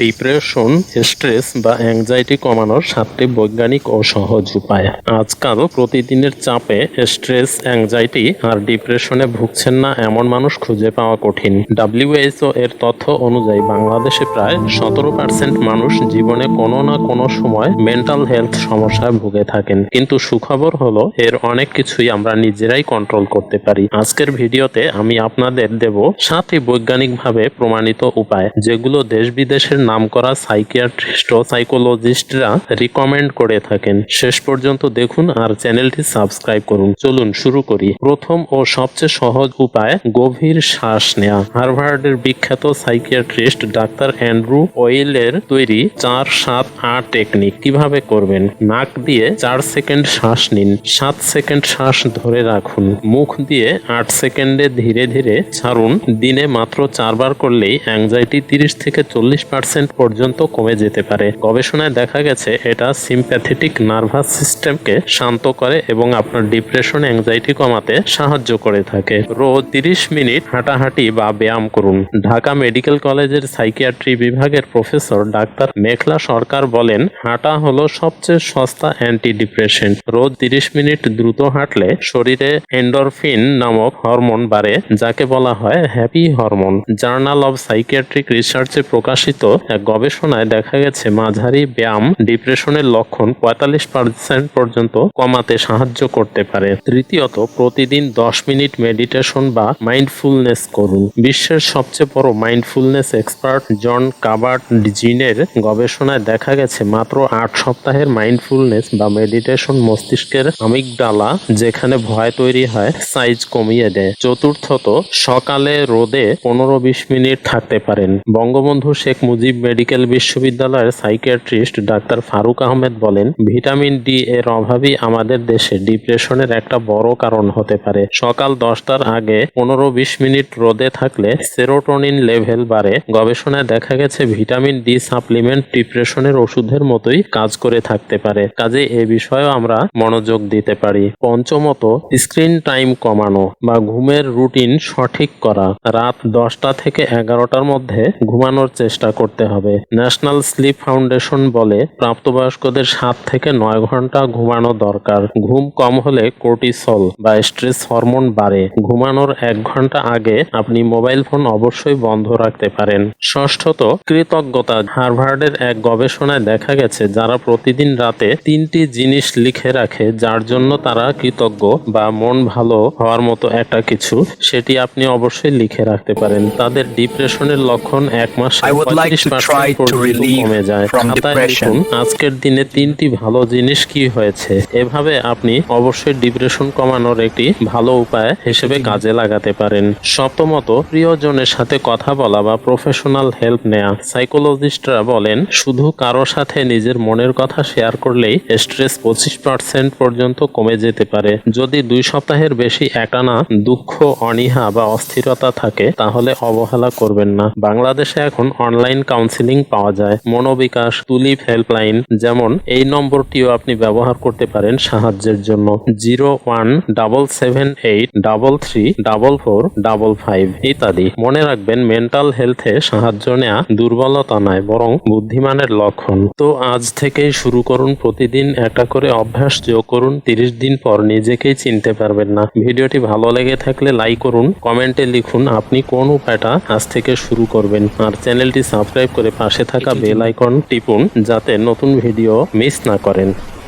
Depression stress বা anxiety কমানোর সাতটি বৈজ্ঞানিক ও সহজ উপায়। আজকাল প্রতিদিনের চাপে স্ট্রেস অ্যাংজাইটি আর ডিপ্রেশনে ভুগছেন না এমন মানুষ খুঁজে পাওয়া কঠিন। ডাব্লিউএইচও এর তথ্য অনুযায়ী বাংলাদেশে প্রায় সতেরো পার্সেন্ট মানুষ জীবনে কোনো না কোনো সময় মেন্টাল হেলথ সমস্যায় ভুগে থাকেন। কিন্তু সুখবর হলো, এর অনেক কিছুই আমরা নিজেরাই কন্ট্রোল করতে পারি। আজকের ভিডিওতে আমি আপনাদের দেব সাতটি বৈজ্ঞানিকভাবে প্রমাণিত উপায়, যেগুলো দেশ বিদেশের নামকরা সাইকিয়াট্রিস্ট ও সাইকোলজিস্টরা রিকমেন্ড করে থাকেন। শেষ পর্যন্ত দেখুন আর চ্যানেলটি সাবস্ক্রাইব করুন। চলুন শুরু করি। প্রথম ও সবচেয়ে সহজ উপায়, গভীর শ্বাস নেওয়া হার্ভার্ডের বিখ্যাত সাইকিয়াট্রিস্ট ডাক্তার অ্যান্ড্রু ওয়েলের তৈরি চার সাত আট টেকনিক কীভাবে করবেন? নাক দিয়ে চার সেকেন্ড শ্বাস নিন। সাত সেকেন্ড শ্বাস ধরে রাখুন। মুখ দিয়ে আট সেকেন্ডে ধীরে ধীরে ছাড়ুন। দিনে মাত্র চারবার করলেই অ্যাংজাইটি তিরিশ থেকে চল্লিশ পার্সেন্ট পর্যন্ত কমে যেতে পারে। গবেষণায় দেখা গেছে, এটা সিম্প্যাথেটিক নার্ভাস সিস্টেমকে শান্ত করে এবং আপনার ডিপ্রেশন অ্যাংজাইটি কমাতে সাহায্য করে থাকে। রোজ তিরিশ মিনিট হাঁটাহাঁটি বা ব্যায়াম করুন। ঢাকা মেডিকেল কলেজের সাইকিয়াট্রি বিভাগের প্রফেসর ডাক্তার মেঘলা সরকার বলেন, হাঁটা হলো সবচেয়ে সস্তা অ্যান্টি ডিপ্রেশন রোজ তিরিশ মিনিট দ্রুত হাঁটলে শরীরে এন্ডরফিন নামক হরমোন বাড়ে, যাকে বলা হয় happy hormone journal of psychiatric রিসার্চে প্রকাশিত এক গবেষণায় দেখা গেছে, মাঝারি ব্যায়াম ডিপ্রেশনের লক্ষণ পঁয়তাল্লিশ পার্সেন্ট পর্যন্ত কমাতে সাহায্য করতে পারে। তৃতীয়ত, প্রতিদিন দশ মিনিট মেডিটেশন বা মাইন্ডফুলনেস করুন। বিশ্বের সবচেয়ে বড় মাইন্ডফুলনেস এক্সপার্ট জন কাবার্ট জিনের গবেষণায় দেখা গেছে, মাত্র আট সপ্তাহের মাইন্ডফুলনেস বা মেডিটেশন মস্তিষ্কের আমিগডালা যেখানে ভয় তৈরি হয়, সাইজ কমিয়ে দেয়। চতুর্থত, সকালে রোদে পনেরো বিশ মিনিট থাকতে পারেন। বঙ্গবন্ধু শেখ মুজিব মেডিকেল বিশ্ববিদ্যালয়ের সাইকিয়াট্রিস্ট ডাক্তার ফারুক আহমেদ বলেন, ভিটামিন ডি এর অভাবই আমাদের দেশে ডিপ্রেশনের একটা বড় কারণ হতে পারে। সকাল দশটার আগে পনেরো বিশ মিনিট রোদে থাকলে সেরোটোনিন লেভেল বাড়ে। গবেষণায় দেখা গেছে, ভিটামিন ডি সাপ্লিমেন্ট ডিপ্রেশনের ওষুধের মতোই কাজ করে থাকতে পারে। কাজে এ বিষয়েও আমরা মনোযোগ দিতে পারি। পঞ্চমত, স্ক্রিন টাইম কমানো বা ঘুমের রুটিন সঠিক করা। রাত দশটা থেকে এগারোটার মধ্যে ঘুমানোর চেষ্টা করতে হবে। ন্যাশনাল স্লিপ ফাউন্ডেশন বলে প্রাপ্তবয়স্কদের সাত থেকে নয় ঘণ্টা ঘুমানো দরকার। ঘুম কম হলে কোর্টিসল বা স্ট্রেস হরমোন বাড়ে। ঘুমানোর এক ঘণ্টা আগে আপনি মোবাইল ফোন অবশ্যই বন্ধ রাখতে পারেন। ষষ্ঠত কৃতজ্ঞতা। হার্ভার্ডের এক গবেষণায় দেখা গেছে যারা প্রতিদিন রাতে তিনটি জিনিস লিখে রাখে যার জন্য তারা কৃতজ্ঞ বা মন ভালো হওয়ার মতো একটা কিছু সেটি আপনি অবশ্যই লিখে রাখতে পারেন। তাদের ডিপ্রেশনের লক্ষণ এক মাস like to try to relieve from depression. আজকের দিনে তিনটি ভালো জিনিস কি হয়েছে? এভাবে আপনি অবশ্যই ডিপ্রেশন কমানোর একটি ভালো উপায় হিসেবে কাজে লাগাতে পারেন। সপ্তমত প্রিয়জনের সাথে কথা বলা বা প্রফেশনাল হেল্প নেওয়া সাইকোলজিস্টরা বলেন শুধু কারও সাথে নিজের মনের কথা শেয়ার করলেই স্ট্রেস পঁচিশ পার্সেন্ট পর্যন্ত কমে যেতে পারে। যদি দুই সপ্তাহের বেশি একটানা দুঃখ অনীহা বা অস্থিরতা থাকে তাহলে অবহেলা করবেন না। বাংলাদেশে এখন অনলাইন কাউন্সিলিং পাওয়া যায়। মনোবিকাশ, তুলিপ হেল্পলাইন যেমন এই নম্বরটিও আপনি ব্যবহার করতে পারেন সাহায্যের জন্য। Zero one double seven eight double three double four double five ইত্যাদি। মনে রাখবেন মেন্টাল হেলথে সাহায্য নেওয়া দুর্বলতা নয়, বরং বুদ্ধিমানের লক্ষণ। তো আজ থেকেই শুরু করুন প্রতিদিন একটা করে অভ্যাস, যোগ করুন, তিরিশ দিন পর নিজেকেই চিনতে পারবেন না। ভিডিওটি ভালো লেগে থাকলে লাইক করুন, কমেন্টে লিখুন আপনি কোন উপায়টা আজ থেকে শুরু করবেন। আর চ্যানেলটি সাবস্ক্রাইব করে পাশে থাকা বেল আইকন টিপুন যাতে নতুন ভিডিও মিস না করেন।